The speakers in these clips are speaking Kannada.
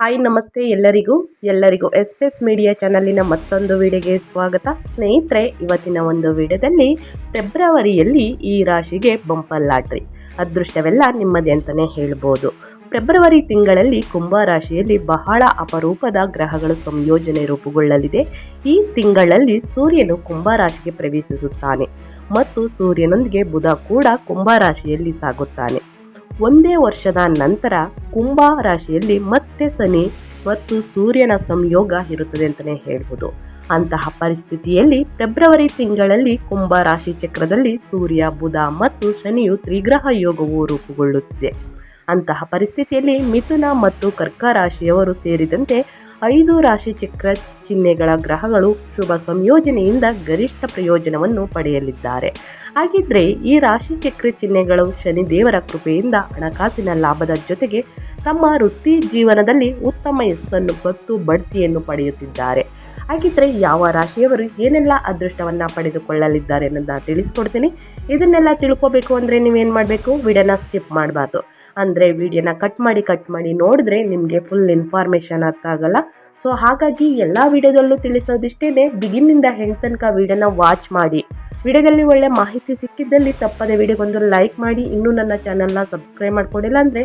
ಹಾಯ್, ನಮಸ್ತೆ ಎಲ್ಲರಿಗೂ. ಎಲ್ಲರಿಗೂ ಎಸ್ ಎಸ್ ಮೀಡಿಯಾ ಚಾನಲಿನ ಮತ್ತೊಂದು ವಿಡಿಯೋಗೆ ಸ್ವಾಗತ. ಸ್ನೇಹಿತರೆ, ಇವತ್ತಿನ ಒಂದು ವಿಡಿಯೋದಲ್ಲಿ ಫೆಬ್ರವರಿಯಲ್ಲಿ ಈ ರಾಶಿಗೆ ಬಂಪರ್ ಲಾಟ್ರಿ ಅದೃಷ್ಟವೆಲ್ಲ ನಿಮ್ಮದೇ ಅಂತಲೇ ಹೇಳ್ಬೋದು. ಫೆಬ್ರವರಿ ತಿಂಗಳಲ್ಲಿ ಕುಂಭ ರಾಶಿಯಲ್ಲಿ ಬಹಳ ಅಪರೂಪದ ಗ್ರಹಗಳು ಸಂಯೋಜನೆ ರೂಪುಗೊಳ್ಳಲಿದೆ. ಈ ತಿಂಗಳಲ್ಲಿ ಸೂರ್ಯನು ಕುಂಭ ರಾಶಿಗೆ ಪ್ರವೇಶಿಸುತ್ತಾನೆ. ಮತ್ತು ಸೂರ್ಯನೊಂದಿಗೆ ಬುಧ ಕೂಡ ಕುಂಭ ರಾಶಿಯಲ್ಲಿ ಸಾಗುತ್ತಾನೆ. ಒಂದೇ ವರ್ಷದ ನಂತರ ಕುಂಭ ರಾಶಿಯಲ್ಲಿ ಮತ್ತೆ ಶನಿ ಮತ್ತು ಸೂರ್ಯನ ಸಂಯೋಗ ಇರುತ್ತದೆ ಅಂತಲೇ ಹೇಳ್ಬೋದು. ಅಂತಹ ಪರಿಸ್ಥಿತಿಯಲ್ಲಿ ಫೆಬ್ರವರಿ ತಿಂಗಳಲ್ಲಿ ಕುಂಭ ರಾಶಿ ಚಕ್ರದಲ್ಲಿ ಸೂರ್ಯ, ಬುಧ ಮತ್ತು ಶನಿಯು ತ್ರಿಗ್ರಹ ಯೋಗವು ರೂಪುಗೊಳ್ಳುತ್ತಿದೆ. ಅಂತಹ ಪರಿಸ್ಥಿತಿಯಲ್ಲಿ ಮಿಥುನ ಮತ್ತು ಕರ್ಕ ರಾಶಿಯವರು ಸೇರಿದಂತೆ ಐದು ರಾಶಿ ಚಕ್ರ ಚಿಹ್ನೆಗಳ ಗ್ರಹಗಳು ಶುಭ ಸಂಯೋಜನೆಯಿಂದ ಗರಿಷ್ಠ ಪ್ರಯೋಜನವನ್ನು ಪಡೆಯಲಿದ್ದಾರೆ. ಹಾಗಿದ್ರೆ ಈ ರಾಶಿ ಚಕ್ರಿ ಚಿಹ್ನೆಗಳು ಶನಿ ದೇವರ ಕೃಪೆಯಿಂದ ಹಣಕಾಸಿನ ಲಾಭದ ಜೊತೆಗೆ ತಮ್ಮ ವೃತ್ತಿ ಜೀವನದಲ್ಲಿ ಉತ್ತಮ ಯಶಸ್ಸನ್ನು ಮತ್ತು ಬಡ್ತಿಯನ್ನು ಪಡೆಯುತ್ತಿದ್ದಾರೆ. ಹಾಗಿದ್ರೆ ಯಾವ ರಾಶಿಯವರು ಏನೆಲ್ಲ ಅದೃಷ್ಟವನ್ನು ಪಡೆದುಕೊಳ್ಳಲಿದ್ದಾರೆ ಅನ್ನೋದನ್ನ ತಿಳಿಸ್ಕೊಡ್ತೀನಿ. ಇದನ್ನೆಲ್ಲ ತಿಳ್ಕೊಬೇಕು ಅಂದರೆ ನೀವೇನು ಮಾಡಬೇಕು? ವಿಡಿಯೋನ ಸ್ಕಿಪ್ ಮಾಡಬಾರ್ದು. ಅಂದರೆ ವಿಡಿಯೋನ ಕಟ್ ಮಾಡಿ ಕಟ್ ಮಾಡಿ ನೋಡಿದ್ರೆ ನಿಮಗೆ ಫುಲ್ ಇನ್ಫಾರ್ಮೇಷನ್ ಅರ್ಥ ಆಗಲ್ಲ. ಸೊ ಹಾಗಾಗಿ ಎಲ್ಲ ವಿಡಿಯೋದಲ್ಲೂ ತಿಳಿಸೋದಿಷ್ಟೇ ಬಿಗಿನಿಂದ ಹೆಂಗೆ ತನಕ ವಿಡಿಯೋನ ವಾಚ್ ಮಾಡಿ. ವಿಡಿಯೋದಲ್ಲಿ ಒಳ್ಳೆ ಮಾಹಿತಿ ಸಿಕ್ಕಿದ್ದಲ್ಲಿ ತಪ್ಪದೆ ವಿಡಿಯೋಗೊಂದು ಲೈಕ್ ಮಾಡಿ. ಇನ್ನೂ ನನ್ನ ಚಾನಲ್ನ ಸಬ್ಸ್ಕ್ರೈಬ್ ಮಾಡ್ಕೊಂಡಿಲ್ಲ ಅಂದರೆ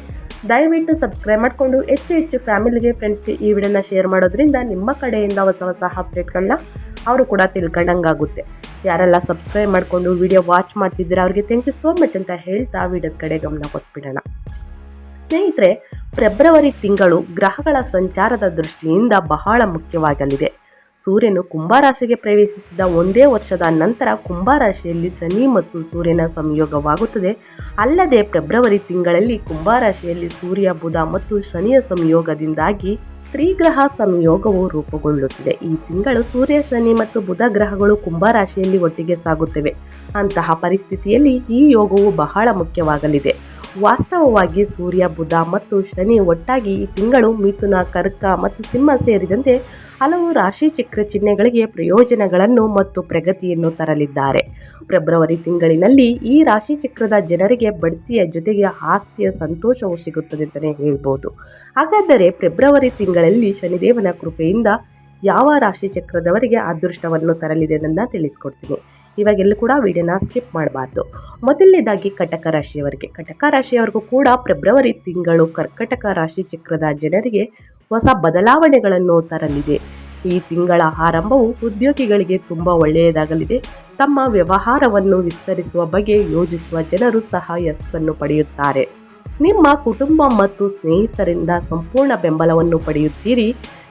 ದಯವಿಟ್ಟು ಸಬ್ಸ್ಕ್ರೈಬ್ ಮಾಡಿಕೊಂಡು ಹೆಚ್ಚು ಹೆಚ್ಚು ಫ್ಯಾಮಿಲಿಗೆ, ಫ್ರೆಂಡ್ಸ್ಗೆ ಈ ವಿಡಿಯೋನ ಶೇರ್ ಮಾಡೋದ್ರಿಂದ ನಿಮ್ಮ ಕಡೆಯಿಂದ ಹೊಸ ಹೊಸ ಅಪ್ಡೇಟ್ಗಳನ್ನ ಅವರು ಕೂಡ ತಿಳ್ಕೊಂಡಂಗಾಗುತ್ತೆ. ಯಾರೆಲ್ಲ ಸಬ್ಸ್ಕ್ರೈಬ್ ಮಾಡಿಕೊಂಡು ವಿಡಿಯೋ ವಾಚ್ ಮಾಡ್ತಿದ್ದೀರಾ, ಅವ್ರಿಗೆ ಥ್ಯಾಂಕ್ ಯು ಸೋ ಮಚ್ ಅಂತ ಹೇಳ್ತಾ ವಿಡಿಯೋದ ಕಡೆ ಗಮನ ಕೊಟ್ಬಿಡೋಣ. ಸ್ನೇಹಿತರೆ, ಫೆಬ್ರವರಿ ತಿಂಗಳು ಗ್ರಹಗಳ ಸಂಚಾರದ ದೃಷ್ಟಿಯಿಂದ ಬಹಳ ಮುಖ್ಯವಾಗಲಿದೆ. ಸೂರ್ಯನು ಕುಂಭರಾಶಿಗೆ ಪ್ರವೇಶಿಸಿದ ಒಂದೇ ವರ್ಷದ ನಂತರ ಕುಂಭರಾಶಿಯಲ್ಲಿ ಶನಿ ಮತ್ತು ಸೂರ್ಯನ ಸಂಯೋಗವಾಗುತ್ತದೆ. ಅಲ್ಲದೆ ಫೆಬ್ರವರಿ ತಿಂಗಳಲ್ಲಿ ಕುಂಭರಾಶಿಯಲ್ಲಿ ಸೂರ್ಯ, ಬುಧ ಮತ್ತು ಶನಿಯ ಸಂಯೋಗದಿಂದಾಗಿ ತ್ರಿಗ್ರಹ ಸಂಯೋಗವು ರೂಪುಗೊಳ್ಳುತ್ತಿದೆ. ಈ ತಿಂಗಳು ಸೂರ್ಯ, ಶನಿ ಮತ್ತು ಬುಧ ಗ್ರಹಗಳು ಕುಂಭರಾಶಿಯಲ್ಲಿ ಒಟ್ಟಿಗೆ ಸಾಗುತ್ತವೆ. ಅಂತಹ ಪರಿಸ್ಥಿತಿಯಲ್ಲಿ ಈ ಯೋಗವು ಬಹಳ ಮುಖ್ಯವಾಗಲಿದೆ. ವಾಸ್ತವವಾಗಿ ಸೂರ್ಯ, ಬುಧ ಮತ್ತು ಶನಿ ಒಟ್ಟಾಗಿ ಈ ತಿಂಗಳು ಮಿಥುನ, ಕರ್ಕ ಮತ್ತು ಸಿಂಹ ಸೇರಿದಂತೆ ಹಲವು ರಾಶಿ ಚಕ್ರ ಚಿಹ್ನೆಗಳಿಗೆ ಪ್ರಯೋಜನಗಳನ್ನು ಮತ್ತು ಪ್ರಗತಿಯನ್ನು ತರಲಿದ್ದಾರೆ. ಫೆಬ್ರವರಿ ತಿಂಗಳಿನಲ್ಲಿ ಈ ರಾಶಿ ಚಕ್ರದ ಜನರಿಗೆ ಬಡ್ತಿಯ ಜೊತೆಗೆ ಆಸ್ತಿಯ ಸಂತೋಷವು ಸಿಗುತ್ತದೆ ಅಂತಲೇ ಹೇಳ್ಬೋದು. ಹಾಗಾದರೆ ಫೆಬ್ರವರಿ ತಿಂಗಳಲ್ಲಿ ಶನಿದೇವನ ಕೃಪೆಯಿಂದ ಯಾವ ರಾಶಿ ಚಕ್ರದವರಿಗೆ ಅದೃಷ್ಟವನ್ನು ತರಲಿದೆ ನನ್ನ ತಿಳಿಸ್ಕೊಡ್ತೀನಿ. ಇವಾಗೆಲ್ಲೂ ಕೂಡ ವಿಡಿಯೋನ ಸ್ಕಿಪ್ ಮಾಡಬಾರ್ದು. ಮೊದಲನೇದಾಗಿ ಕಟಕ ರಾಶಿಯವರಿಗೆ. ಕಟಕ ರಾಶಿಯವರೆಗೂ ಕೂಡ ಫೆಬ್ರವರಿ ತಿಂಗಳು ಕರ್ಕಟಕ ರಾಶಿ ಚಕ್ರದ ಜನರಿಗೆ ಹೊಸ ಬದಲಾವಣೆಗಳನ್ನು ತರಲಿದೆ. ಈ ತಿಂಗಳ ಆರಂಭವು ಉದ್ಯೋಗಿಗಳಿಗೆ ತುಂಬ ಒಳ್ಳೆಯದಾಗಲಿದೆ. ತಮ್ಮ ವ್ಯವಹಾರವನ್ನು ವಿಸ್ತರಿಸುವ ಬಗ್ಗೆ ಯೋಜಿಸುವ ಜನರು ಸಹ ಯಶಸ್ಸನ್ನು ಪಡೆಯುತ್ತಾರೆ. ನಿಮ್ಮ ಕುಟುಂಬ ಮತ್ತು ಸ್ನೇಹಿತರಿಂದ ಸಂಪೂರ್ಣ ಬೆಂಬಲವನ್ನು ಪಡೆಯುತ್ತೀರಿ.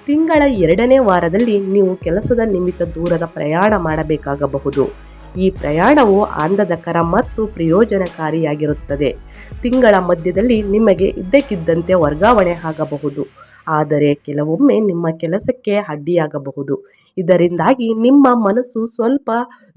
ತಿಂಗಳ ಎರಡನೇ ವಾರದಲ್ಲಿ ನೀವು ಕೆಲಸದ ನಿಮಿತ್ತ ದೂರದ ಪ್ರಯಾಣ ಮಾಡಬೇಕಾಗಬಹುದು. ಈ ಪ್ರಯಾಣವು ಆನಂದಕರ ಮತ್ತು ಪ್ರಯೋಜನಕಾರಿಯಾಗಿರುತ್ತದೆ. ತಿಂಗಳ ಮಧ್ಯದಲ್ಲಿ ನಿಮಗೆ ಇದ್ದಕ್ಕಿದ್ದಂತೆ ವರ್ಗಾವಣೆ ಆಗಬಹುದು. ಆದರೆ ಕೆಲವೊಮ್ಮೆ ನಿಮ್ಮ ಕೆಲಸಕ್ಕೆ ಅಡ್ಡಿಯಾಗಬಹುದು. ಇದರಿಂದಾಗಿ ನಿಮ್ಮ ಮನಸ್ಸು ಸ್ವಲ್ಪ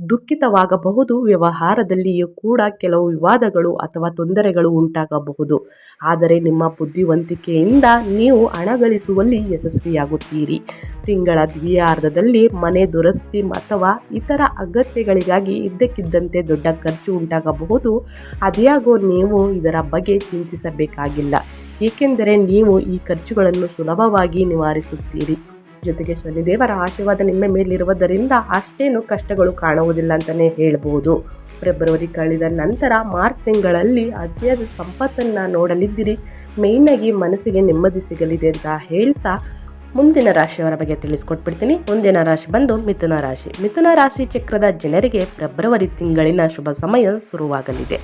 ದುಃಖಿತವಾಗಬಹುದು, ವ್ಯವಹಾರದಲ್ಲಿಯೂ ಕೂಡ ಕೆಲವು ವಿವಾದಗಳು ಅಥವಾ ತೊಂದರೆಗಳು ಉಂಟಾಗಬಹುದು. ಆದರೆ ನಿಮ್ಮ ಬುದ್ಧಿವಂತಿಕೆಯಿಂದ ನೀವು ಹಣ ಗಳಿಸುವಲ್ಲಿ ಯಶಸ್ವಿಯಾಗುತ್ತೀರಿ. ತಿಂಗಳ ದ್ವಿಯಾರ್ಧದಲ್ಲಿ ಮನೆ ದುರಸ್ತಿ ಅಥವಾ ಇತರ ಅಗತ್ಯಗಳಿಗಾಗಿ ಇದ್ದಕ್ಕಿದ್ದಂತೆ ದೊಡ್ಡ ಖರ್ಚು ಉಂಟಾಗಬಹುದು. ಅದ್ಯಾಗೋ ನೀವು ಇದರ ಬಗ್ಗೆ ಚಿಂತಿಸಬೇಕಾಗಿಲ್ಲ. ಏಕೆಂದರೆ ನೀವು ಈ ಖರ್ಚುಗಳನ್ನು ಸುಲಭವಾಗಿ ನಿವಾರಿಸುತ್ತೀರಿ. ಜೊತೆಗೆ ಶನಿದೇವರ ಆಶೀರ್ವಾದ ನಿಮ್ಮ ಮೇಲಿರುವುದರಿಂದ ಅಷ್ಟೇನು ಕಷ್ಟಗಳು ಕಾಣುವುದಿಲ್ಲ ಅಂತಲೇ ಹೇಳ್ಬೋದು. ಫೆಬ್ರವರಿ ಕಳೆದ ನಂತರ ಮಾರ್ಚ್ ತಿಂಗಳಲ್ಲಿ ಅತಿಯಾದ ಸಂಪತ್ತನ್ನು ನೋಡಲಿದ್ದೀರಿ. ಮೇಯ್ನಾಗಿ ಮನಸ್ಸಿಗೆ ನೆಮ್ಮದಿ ಸಿಗಲಿದೆ ಅಂತ ಹೇಳ್ತಾ ಮುಂದಿನ ರಾಶಿಯವರ ಬಗ್ಗೆ ತಿಳಿಸ್ಕೊಟ್ಬಿಡ್ತೀನಿ. ಮುಂದಿನ ರಾಶಿ ಬಂದು ಮಿಥುನ ರಾಶಿ. ಮಿಥುನ ರಾಶಿ ಚಕ್ರದ ಜನರಿಗೆ ಫೆಬ್ರವರಿ ತಿಂಗಳಿನ ಶುಭ ಸಮಯ ಶುರುವಾಗಲಿದೆ.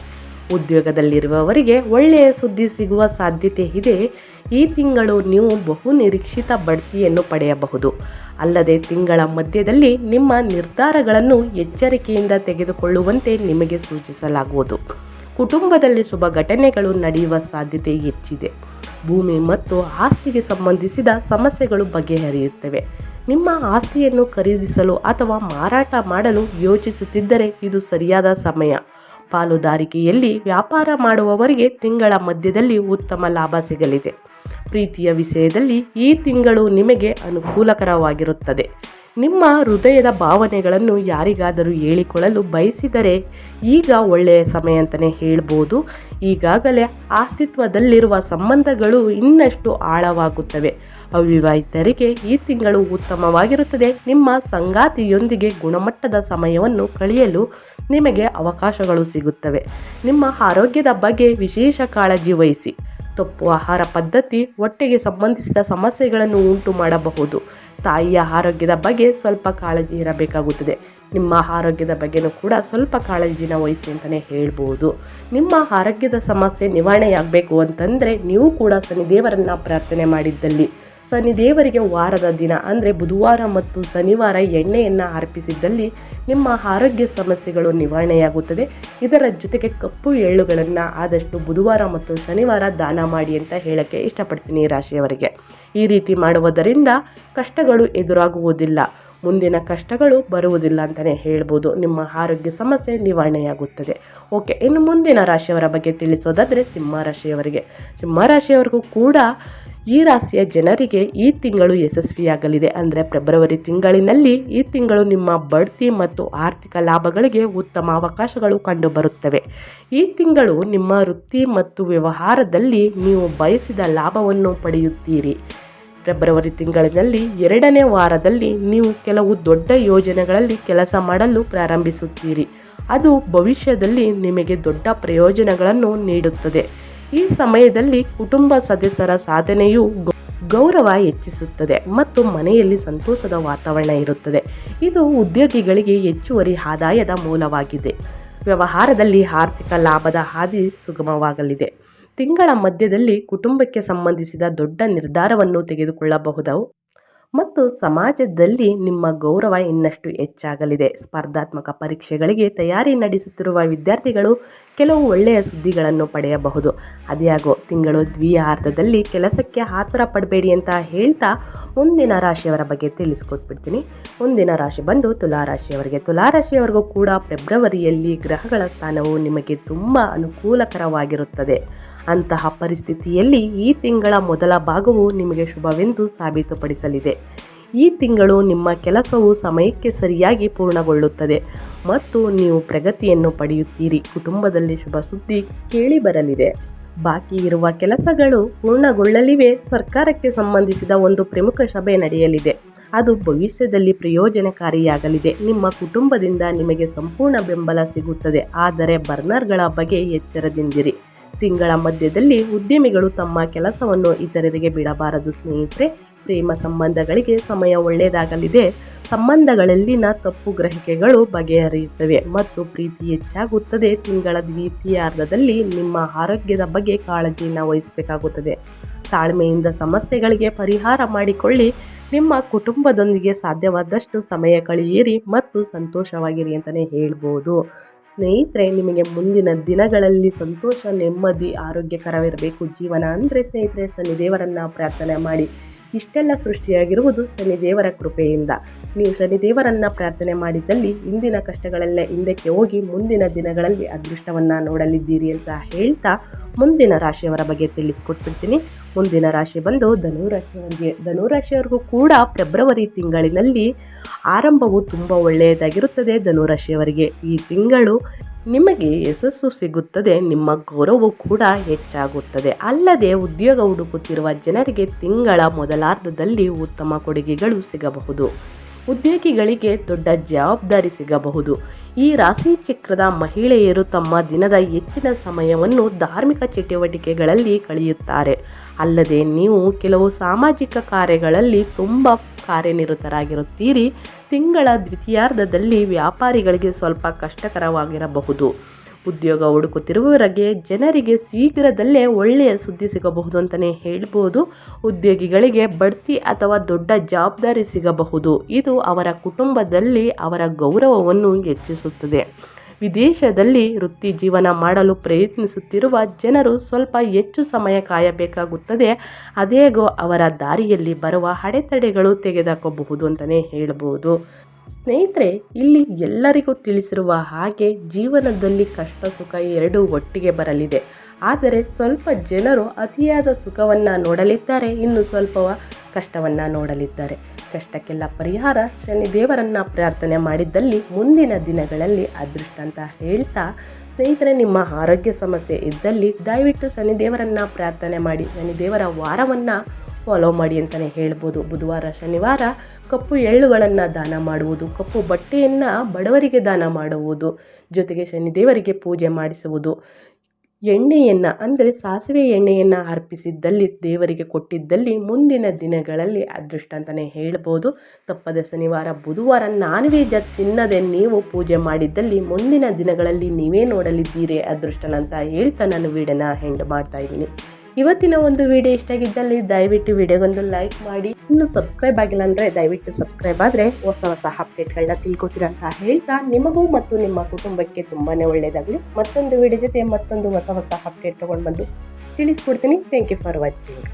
ಉದ್ಯೋಗದಲ್ಲಿರುವವರಿಗೆ ಒಳ್ಳೆಯ ಸುದ್ದಿ ಸಿಗುವ ಸಾಧ್ಯತೆ ಇದೆ. ಈ ತಿಂಗಳು ನೀವು ಬಹು ನಿರೀಕ್ಷಿತ ಬಡ್ತಿಯನ್ನು ಪಡೆಯಬಹುದು. ಅಲ್ಲದೆ ತಿಂಗಳ ಮಧ್ಯದಲ್ಲಿ ನಿಮ್ಮ ನಿರ್ಧಾರಗಳನ್ನು ಎಚ್ಚರಿಕೆಯಿಂದ ತೆಗೆದುಕೊಳ್ಳುವಂತೆ ನಿಮಗೆ ಸೂಚಿಸಲಾಗುವುದು. ಕುಟುಂಬದಲ್ಲಿ ಶುಭ ಘಟನೆಗಳು ನಡೆಯುವ ಸಾಧ್ಯತೆ ಹೆಚ್ಚಿದೆ. ಭೂಮಿ ಮತ್ತು ಆಸ್ತಿಗೆ ಸಂಬಂಧಿಸಿದ ಸಮಸ್ಯೆಗಳು ಬಗೆಹರಿಯುತ್ತವೆ. ನಿಮ್ಮ ಆಸ್ತಿಯನ್ನು ಖರೀದಿಸಲು ಅಥವಾ ಮಾರಾಟ ಮಾಡಲು ಯೋಚಿಸುತ್ತಿದ್ದರೆ ಇದು ಸರಿಯಾದ ಸಮಯ. ಪಾಲುದಾರಿಕೆಯಲ್ಲಿ ವ್ಯಾಪಾರ ಮಾಡುವವರಿಗೆ ತಿಂಗಳ ಮಧ್ಯದಲ್ಲಿ ಉತ್ತಮ ಲಾಭ ಸಿಗಲಿದೆ. ಪ್ರೀತಿಯ ವಿಷಯದಲ್ಲಿ ಈ ತಿಂಗಳು ನಿಮಗೆ ಅನುಕೂಲಕರವಾಗಿರುತ್ತದೆ. ನಿಮ್ಮ ಹೃದಯದ ಭಾವನೆಗಳನ್ನು ಯಾರಿಗಾದರೂ ಹೇಳಿಕೊಳ್ಳಲು ಬಯಸಿದರೆ ಈಗ ಒಳ್ಳೆಯ ಸಮಯ ಅಂತಲೇ ಹೇಳ್ಬೋದು. ಈಗಾಗಲೇ ಅಸ್ತಿತ್ವದಲ್ಲಿರುವ ಸಂಬಂಧಗಳು ಇನ್ನಷ್ಟು ಆಳವಾಗುತ್ತವೆ. ಅವಿವಾಹಿತರಿಗೆ ಈ ತಿಂಗಳು ಉತ್ತಮವಾಗಿರುತ್ತದೆ. ನಿಮ್ಮ ಸಂಗಾತಿಯೊಂದಿಗೆ ಗುಣಮಟ್ಟದ ಸಮಯವನ್ನು ಕಳೆಯಲು ನಿಮಗೆ ಅವಕಾಶಗಳು ಸಿಗುತ್ತವೆ. ನಿಮ್ಮ ಆರೋಗ್ಯದ ಬಗ್ಗೆ ವಿಶೇಷ ಕಾಳಜಿ ವಹಿಸಿ. ತಪ್ಪು ಆಹಾರ ಪದ್ಧತಿ ಹೊಟ್ಟೆಗೆ ಸಂಬಂಧಿಸಿದ ಸಮಸ್ಯೆಗಳನ್ನು ಉಂಟು ಮಾಡಬಹುದು. ತಾಯಿಯ ಆರೋಗ್ಯದ ಬಗ್ಗೆ ಸ್ವಲ್ಪ ಕಾಳಜಿ ಇರಬೇಕಾಗುತ್ತದೆ. ನಿಮ್ಮ ಆರೋಗ್ಯದ ಬಗ್ಗೆನೂ ಕೂಡ ಸ್ವಲ್ಪ ಕಾಳಜಿನ ವಹಿಸಿ ಅಂತಲೇ ಹೇಳ್ಬೋದು. ನಿಮ್ಮ ಆರೋಗ್ಯದ ಸಮಸ್ಯೆ ನಿವಾರಣೆಯಾಗಬೇಕು ಅಂತಂದರೆ ನೀವು ಕೂಡ ಶನಿದೇವರನ್ನು ಪ್ರಾರ್ಥನೆ ಮಾಡಿದ್ದಲ್ಲಿ. ಶನಿದೇವರಿಗೆ ವಾರದ ದಿನ ಅಂದರೆ ಬುಧವಾರ ಮತ್ತು ಶನಿವಾರ ಎಣ್ಣೆಯನ್ನು ಅರ್ಪಿಸಿದ್ದಲ್ಲಿ ನಿಮ್ಮ ಆರೋಗ್ಯ ಸಮಸ್ಯೆಗಳು ನಿವಾರಣೆಯಾಗುತ್ತದೆ. ಇದರ ಜೊತೆಗೆ ಕಪ್ಪು ಎಳ್ಳುಗಳನ್ನು ಆದಷ್ಟು ಬುಧವಾರ ಮತ್ತು ಶನಿವಾರ ದಾನ ಮಾಡಿ ಅಂತ ಹೇಳೋಕ್ಕೆ ಇಷ್ಟಪಡ್ತೀನಿ ರಾಶಿಯವರಿಗೆ. ಈ ರೀತಿ ಮಾಡುವುದರಿಂದ ಕಷ್ಟಗಳು ಎದುರಾಗುವುದಿಲ್ಲ. ಮುಂದಿನ ಕಷ್ಟಗಳು ಬರುವುದಿಲ್ಲ ಅಂತಲೇ ಹೇಳ್ಬೋದು. ನಿಮ್ಮ ಆರೋಗ್ಯ ಸಮಸ್ಯೆ ನಿವಾರಣೆಯಾಗುತ್ತದೆ. ಓಕೆ, ಇನ್ನು ಮುಂದಿನ ರಾಶಿಯವರ ಬಗ್ಗೆ ತಿಳಿಸೋದಾದರೆ ಸಿಂಹ ರಾಶಿಯವರಿಗೆ. ಸಿಂಹ ರಾಶಿಯವರಿಗೂ ಕೂಡ ಈ ರಾಶಿಯ ಜನರಿಗೆ ಈ ತಿಂಗಳು ಯಶಸ್ವಿಯಾಗಲಿದೆ ಅಂದರೆ ಫೆಬ್ರವರಿ ತಿಂಗಳಿನಲ್ಲಿ ಈ ತಿಂಗಳು ನಿಮ್ಮ ಬಡ್ತಿ ಮತ್ತು ಆರ್ಥಿಕ ಲಾಭಗಳಿಗೆ ಉತ್ತಮ ಅವಕಾಶಗಳು ಕಂಡುಬರುತ್ತವೆ. ಈ ತಿಂಗಳು ನಿಮ್ಮ ವೃತ್ತಿ ಮತ್ತು ವ್ಯವಹಾರದಲ್ಲಿ ನೀವು ಬಯಸಿದ ಲಾಭವನ್ನು ಪಡೆಯುತ್ತೀರಿ. ಫೆಬ್ರವರಿ ತಿಂಗಳಿನಲ್ಲಿ ಎರಡನೇ ವಾರದಲ್ಲಿ ನೀವು ಕೆಲವು ದೊಡ್ಡ ಯೋಜನೆಗಳಲ್ಲಿ ಕೆಲಸ ಮಾಡಲು ಪ್ರಾರಂಭಿಸುತ್ತೀರಿ. ಅದು ಭವಿಷ್ಯದಲ್ಲಿ ನಿಮಗೆ ದೊಡ್ಡ ಪ್ರಯೋಜನಗಳನ್ನು ನೀಡುತ್ತದೆ. ಈ ಸಮಯದಲ್ಲಿ ಕುಟುಂಬ ಸದಸ್ಯರ ಸಾಧನೆಯು ಗೌರವ ಹೆಚ್ಚಿಸುತ್ತದೆ ಮತ್ತು ಮನೆಯಲ್ಲಿ ಸಂತೋಷದ ವಾತಾವರಣ ಇರುತ್ತದೆ. ಇದು ಉದ್ಯೋಗಿಗಳಿಗೆ ಹೆಚ್ಚುವರಿ ಆದಾಯದ ಮೂಲವಾಗಿದೆ. ವ್ಯವಹಾರದಲ್ಲಿ ಆರ್ಥಿಕ ಲಾಭದ ಹಾದಿ ಸುಗಮವಾಗಲಿದೆ. ತಿಂಗಳ ಮಧ್ಯದಲ್ಲಿ ಕುಟುಂಬಕ್ಕೆ ಸಂಬಂಧಿಸಿದ ದೊಡ್ಡ ನಿರ್ಧಾರವನ್ನು ತೆಗೆದುಕೊಳ್ಳಬಹುದು? ಮತ್ತು ಸಮಾಜದಲ್ಲಿ ನಿಮ್ಮ ಗೌರವ ಇನ್ನಷ್ಟು ಹೆಚ್ಚಾಗಲಿದೆ. ಸ್ಪರ್ಧಾತ್ಮಕ ಪರೀಕ್ಷೆಗಳಿಗೆ ತಯಾರಿ ನಡೆಸುತ್ತಿರುವ ವಿದ್ಯಾರ್ಥಿಗಳು ಕೆಲವು ಒಳ್ಳೆಯ ಸುದ್ದಿಗಳನ್ನು ಪಡೆಯಬಹುದು. ಅದ್ಯಾಗೋ ತಿಂಗಳು ದ್ವಿಯಾರ್ಧದಲ್ಲಿ ಕೆಲಸಕ್ಕೆ ಆತುರ ಪಡಬೇಡಿ ಅಂತ ಹೇಳ್ತಾ ಮುಂದಿನ ರಾಶಿಯವರ ಬಗ್ಗೆ ತಿಳಿಸ್ಕೊಟ್ಬಿಡ್ತೀನಿ. ಮುಂದಿನ ರಾಶಿ ಬಂದು ತುಲಾರಾಶಿಯವರಿಗೆ ತುಲಾರಾಶಿಯವರಿಗೂ ಕೂಡ ಫೆಬ್ರವರಿಯಲ್ಲಿ ಗ್ರಹಗಳ ಸ್ಥಾನವು ನಿಮಗೆ ತುಂಬ ಅನುಕೂಲಕರವಾಗಿರುತ್ತದೆ. ಅಂತಹ ಪರಿಸ್ಥಿತಿಯಲ್ಲಿ ಈ ತಿಂಗಳ ಮೊದಲ ಭಾಗವು ನಿಮಗೆ ಶುಭವೆಂದು ಸಾಬೀತುಪಡಿಸಲಿದೆ. ಈ ತಿಂಗಳು ನಿಮ್ಮ ಕೆಲಸವು ಸಮಯಕ್ಕೆ ಸರಿಯಾಗಿ ಪೂರ್ಣಗೊಳ್ಳುತ್ತದೆ ಮತ್ತು ನೀವು ಪ್ರಗತಿಯನ್ನು ಪಡೆಯುತ್ತೀರಿ. ಕುಟುಂಬದಲ್ಲಿ ಶುಭ ಸುದ್ದಿ ಕೇಳಿ ಬರಲಿದೆ. ಬಾಕಿ ಇರುವ ಕೆಲಸಗಳು ಪೂರ್ಣಗೊಳ್ಳಲಿವೆ. ಸರ್ಕಾರಕ್ಕೆ ಸಂಬಂಧಿಸಿದ ಒಂದು ಪ್ರಮುಖ ಸಭೆ ನಡೆಯಲಿದೆ. ಅದು ಭವಿಷ್ಯದಲ್ಲಿ ಪ್ರಯೋಜನಕಾರಿಯಾಗಲಿದೆ. ನಿಮ್ಮ ಕುಟುಂಬದಿಂದ ನಿಮಗೆ ಸಂಪೂರ್ಣ ಬೆಂಬಲ ಸಿಗುತ್ತದೆ. ಆದರೆ ಬರ್ನರ್ಗಳ ಬಗ್ಗೆ ಎಚ್ಚರದಿಂದಿರಿ. ತಿಂಗಳ ಮಧ್ಯದಲ್ಲಿ ಉದ್ಯಮಿಗಳು ತಮ್ಮ ಕೆಲಸವನ್ನು ಇತರರಿಗೆ ಬಿಡಬಾರದು ಸ್ನೇಹಿತರೆ. ಪ್ರೇಮ ಸಂಬಂಧಗಳಿಗೆ ಸಮಯ ಒಳ್ಳೆಯದಾಗಲಿದೆ. ಸಂಬಂಧಗಳಲ್ಲಿನ ತಪ್ಪು ಗ್ರಹಿಕೆಗಳು ಬಗೆಹರಿಯುತ್ತವೆ ಮತ್ತು ಪ್ರೀತಿ ಹೆಚ್ಚಾಗುತ್ತದೆ. ತಿಂಗಳ ದ್ವಿತೀಯಾರ್ಧದಲ್ಲಿ ನಿಮ್ಮ ಆರೋಗ್ಯದ ಬಗ್ಗೆ ಕಾಳಜಿಯನ್ನು ವಹಿಸಬೇಕಾಗುತ್ತದೆ. ತಾಳ್ಮೆಯಿಂದ ಸಮಸ್ಯೆಗಳಿಗೆ ಪರಿಹಾರ ಮಾಡಿಕೊಳ್ಳಿ. ನಿಮ್ಮ ಕುಟುಂಬದೊಂದಿಗೆ ಸಾಧ್ಯವಾದಷ್ಟು ಸಮಯ ಕಳೆಯಿರಿ ಮತ್ತು ಸಂತೋಷವಾಗಿರಿ ಅಂತಲೇ ಹೇಳ್ಬೋದು. ಸ್ನೇಹಿತರೆ, ನಿಮಗೆ ಮುಂದಿನ ದಿನಗಳಲ್ಲಿ ಸಂತೋಷ, ನೆಮ್ಮದಿ ಆರೋಗ್ಯಕರವಿರಬೇಕು ಜೀವನ ಅಂದರೆ ಸ್ನೇಹಿತರೆ, ಶನಿದೇವರನ್ನು ಪ್ರಾರ್ಥನೆ ಮಾಡಿ. ಇಷ್ಟೆಲ್ಲ ಸೃಷ್ಟಿಯಾಗಿರುವುದು ಶನಿದೇವರ ಕೃಪೆಯಿಂದ. ನೀವು ಶನಿದೇವರನ್ನು ಪ್ರಾರ್ಥನೆ ಮಾಡಿದ್ದಲ್ಲಿ ಇಂದಿನ ಕಷ್ಟಗಳೆಲ್ಲ ಹಿಂದಕ್ಕೆ ಹೋಗಿ ಮುಂದಿನ ದಿನಗಳಲ್ಲಿ ಅದೃಷ್ಟವನ್ನು ನೋಡಲಿದ್ದೀರಿ ಅಂತ ಹೇಳ್ತಾ ಮುಂದಿನ ರಾಶಿಯವರ ಬಗ್ಗೆ ತಿಳಿಸ್ಕೊಟ್ಬಿಡ್ತೀನಿ. ಮುಂದಿನ ರಾಶಿ ಬಂದು ಧನುರಾಶಿಯವರಿಗೆ, ಧನುರಾಶಿಯವರಿಗೂ ಕೂಡ ಫೆಬ್ರವರಿ ತಿಂಗಳಿನಲ್ಲಿ ಆರಂಭವು ತುಂಬ ಒಳ್ಳೆಯದಾಗಿರುತ್ತದೆ ಧನುರಾಶಿಯವರಿಗೆ. ಈ ತಿಂಗಳು ನಿಮಗೆ ಯಶಸ್ಸು ಸಿಗುತ್ತದೆ, ನಿಮ್ಮ ಗೌರವವು ಕೂಡ ಹೆಚ್ಚಾಗುತ್ತದೆ. ಅಲ್ಲದೆ ಉದ್ಯೋಗ ಹುಡುಕುತ್ತಿರುವ ಜನರಿಗೆ ತಿಂಗಳ ಮೊದಲಾರ್ಧದಲ್ಲಿ ಉತ್ತಮ ಕೊಡುಗೆಗಳು ಸಿಗಬಹುದು. ಉದ್ಯೋಗಿಗಳಿಗೆ ದೊಡ್ಡ ಜವಾಬ್ದಾರಿ ಸಿಗಬಹುದು. ಈ ರಾಶಿ ಚಕ್ರದ ಮಹಿಳೆಯರು ತಮ್ಮ ದಿನದ ಹೆಚ್ಚಿನ ಸಮಯವನ್ನು ಧಾರ್ಮಿಕ ಚಟುವಟಿಕೆಗಳಲ್ಲಿ ಕಳೆಯುತ್ತಾರೆ. ಅಲ್ಲದೆ ನೀವು ಕೆಲವು ಸಾಮಾಜಿಕ ಕಾರ್ಯಗಳಲ್ಲಿ ತುಂಬ ಕಾರ್ಯನಿರತರಾಗಿರುತ್ತೀರಿ. ತಿಂಗಳ ದ್ವಿತೀಯಾರ್ಧದಲ್ಲಿ ವ್ಯಾಪಾರಿಗಳಿಗೆ ಸ್ವಲ್ಪ ಕಷ್ಟಕರವಾಗಿರಬಹುದು. ಉದ್ಯೋಗ ಹುಡುಕುತ್ತಿರುವವರಿಗೆ ಜನರಿಗೆ ಶೀಘ್ರದಲ್ಲೇ ಒಳ್ಳೆಯ ಸುದ್ದಿ ಸಿಗಬಹುದು ಅಂತಲೇ ಹೇಳ್ಬೋದು. ಉದ್ಯೋಗಿಗಳಿಗೆ ಬಡ್ತಿ ಅಥವಾ ದೊಡ್ಡ ಜವಾಬ್ದಾರಿ ಸಿಗಬಹುದು. ಇದು ಅವರ ಕುಟುಂಬದಲ್ಲಿ ಅವರ ಗೌರವವನ್ನು ಹೆಚ್ಚಿಸುತ್ತದೆ. ವಿದೇಶದಲ್ಲಿ ವೃತ್ತಿ ಜೀವನ ಮಾಡಲು ಪ್ರಯತ್ನಿಸುತ್ತಿರುವ ಜನರು ಸ್ವಲ್ಪ ಹೆಚ್ಚು ಸಮಯ ಕಾಯಬೇಕಾಗುತ್ತದೆ. ಅದೇಗೋ ಅವರ ದಾರಿಯಲ್ಲಿ ಬರುವ ಅಡೆತಡೆಗಳು ತೆಗೆದುಹಾಕಬಹುದು ಅಂತಲೇ ಹೇಳ್ಬೋದು. ಸ್ನೇಹಿತರೆ, ಇಲ್ಲಿ ಎಲ್ಲರಿಗೂ ತಿಳಿಸಿರುವ ಹಾಗೆ ಜೀವನದಲ್ಲಿ ಕಷ್ಟ ಸುಖ ಎರಡೂ ಒಟ್ಟಿಗೆ ಬರಲಿದೆ. ಆದರೆ ಸ್ವಲ್ಪ ಜನರು ಅತಿಯಾದ ಸುಖವನ್ನು ನೋಡಲಿದ್ದಾರೆ, ಇನ್ನು ಸ್ವಲ್ಪ ಕಷ್ಟವನ್ನು ನೋಡಲಿದ್ದಾರೆ. ಕಷ್ಟಕ್ಕೆಲ್ಲ ಪರಿಹಾರ ಶನಿದೇವರನ್ನು ಪ್ರಾರ್ಥನೆ ಮಾಡಿದ್ದಲ್ಲಿ ಮುಂದಿನ ದಿನಗಳಲ್ಲಿ ಅದೃಷ್ಟ ಅಂತ ಹೇಳ್ತಾ, ಸ್ನೇಹಿತರೆ, ನಿಮ್ಮ ಆರೋಗ್ಯ ಸಮಸ್ಯೆ ಇದ್ದಲ್ಲಿ ದಯವಿಟ್ಟು ಶನಿದೇವರನ್ನು ಪ್ರಾರ್ಥನೆ ಮಾಡಿ. ಶನಿದೇವರ ವಾರವನ್ನು ಫಾಲೋ ಮಾಡಿ ಅಂತಲೇ ಹೇಳ್ಬೋದು. ಬುಧವಾರ, ಶನಿವಾರ ಕಪ್ಪು ಎಳ್ಳುಗಳನ್ನು ದಾನ ಮಾಡುವುದು, ಕಪ್ಪು ಬಟ್ಟೆಯನ್ನು ಬಡವರಿಗೆ ದಾನ ಮಾಡುವುದು, ಜೊತೆಗೆ ಶನಿದೇವರಿಗೆ ಪೂಜೆ ಮಾಡಿಸುವುದು. ಎಣ್ಣೆಯನ್ನು, ಅಂದರೆ ಸಾಸಿವೆ ಎಣ್ಣೆಯನ್ನು ಅರ್ಪಿಸಿದ್ದಲ್ಲಿ, ದೇವರಿಗೆ ಕೊಟ್ಟಿದ್ದಲ್ಲಿ ಮುಂದಿನ ದಿನಗಳಲ್ಲಿ ಅದೃಷ್ಟ ಅಂತಲೇ ಹೇಳ್ಬೋದು. ತಪ್ಪದ ಶನಿವಾರ, ಬುಧವಾರ ನಾನ್ ವೆಜ್ ತಿನ್ನದೆ ನೀವು ಪೂಜೆ ಮಾಡಿದ್ದಲ್ಲಿ ಮುಂದಿನ ದಿನಗಳಲ್ಲಿ ನೀವೇ ನೋಡಲಿದ್ದೀರಿ. ಅದೃಷ್ಟನಂತ ಹೇಳ್ತಾ ನಾನು ವೀಡಿಯೋನ ಹೆಂಡ್ ಮಾಡ್ತಾ ಇದ್ದೀನಿ. ಇವತ್ತಿನ ಒಂದು ವಿಡಿಯೋ ಇಷ್ಟ ಆಗಿದ್ದಲ್ಲಿ ದಯವಿಟ್ಟು ವಿಡಿಯೋಗೊಂದು ಲೈಕ್ ಮಾಡಿ. ಇನ್ನು ಸಬ್ಸ್ಕ್ರೈಬ್ ಆಗಿಲ್ಲ ಅಂದರೆ ದಯವಿಟ್ಟು ಸಬ್ಸ್ಕ್ರೈಬ್ ಆದರೆ ಹೊಸ ಹೊಸ ಅಪ್ಡೇಟ್ಗಳನ್ನ ತಿಳ್ಕೊತೀರಾ ಅಂತ ಹೇಳ್ತಾ ನಿಮಗೂ ಮತ್ತು ನಿಮ್ಮ ಕುಟುಂಬಕ್ಕೆ ತುಂಬಾ ಒಳ್ಳೆಯದಾಗಲಿ ಮತ್ತೊಂದು ವಿಡಿಯೋ ಜೊತೆ ಮತ್ತೊಂದು ಹೊಸ ಹೊಸ ಅಪ್ಡೇಟ್ ತೊಗೊಂಡು ಬಂದು ತಿಳಿಸ್ಕೊಡ್ತೀನಿ. Thank you for watching